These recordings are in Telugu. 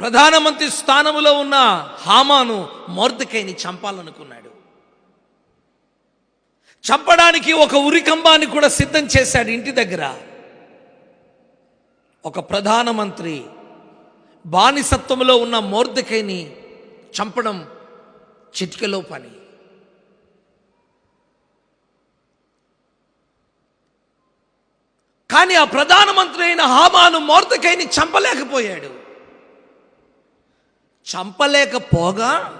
ప్రధానమంత్రి స్థానములో ఉన్న హామాను మోర్దకైని చంపాలనుకున్నాడు. చంపడానికి ఒక ఉరికంబాన్ని కూడా సిద్ధం చేశాడు ఇంటి దగ్గర. ఒక ప్రధానమంత్రి బానిసత్వంలో ఉన్న మోర్దకైని చంపడం చిటికలో పని. కానీ ఆ ప్రధానమంత్రి అయిన హామాను మోర్దకైని చంపలేకపోయాడు. చంపలేకపోగా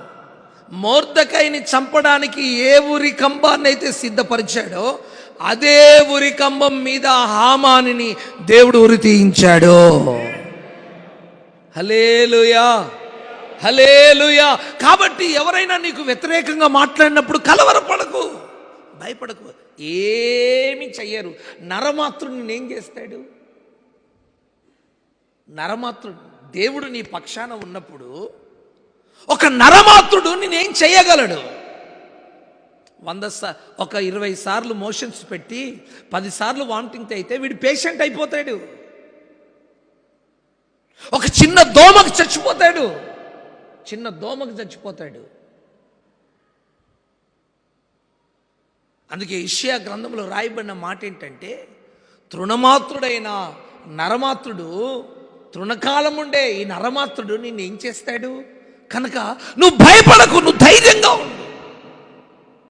మోర్దకాయని చంపడానికి ఏ ఉరి కంబాన్ని అయితే సిద్ధపరిచాడో అదే ఉరి కంబం మీద హామానిని దేవుడు ఉరి తీయించాడు. హలేలుయా హలేలుయా కాబట్టి ఎవరైనా నీకు వ్యతిరేకంగా మాట్లాడినప్పుడు కలవరపడకు భయపడకు. ఏమి చెయ్యరు. నరమాతృడిని ఏం చేస్తాడు? నరమాతృడిని దేవుడు నీ పక్షాన ఉన్నప్పుడు ఒక నరమాత్రుడు నేనేం చేయగలడు? వంద సా ఒక ఇరవై సార్లు మోషన్స్ పెట్టి పదిసార్లు వామిటింగ్ అయితే వీడు పేషెంట్ అయిపోతాడు. ఒక చిన్న దోమకు చచ్చిపోతాడు. చిన్న దోమకు చచ్చిపోతాడు. అందుకే ఇషియా గ్రంథంలో రాయబడిన మాట ఏంటంటే తృణమాత్రుడైన నరమాత్రుడు తృణకాలం ఉండే ఈ నరమాత్రుడు నిన్ను ఏం చేస్తాడు? కనుక నువ్వు భయపడకు నువ్వు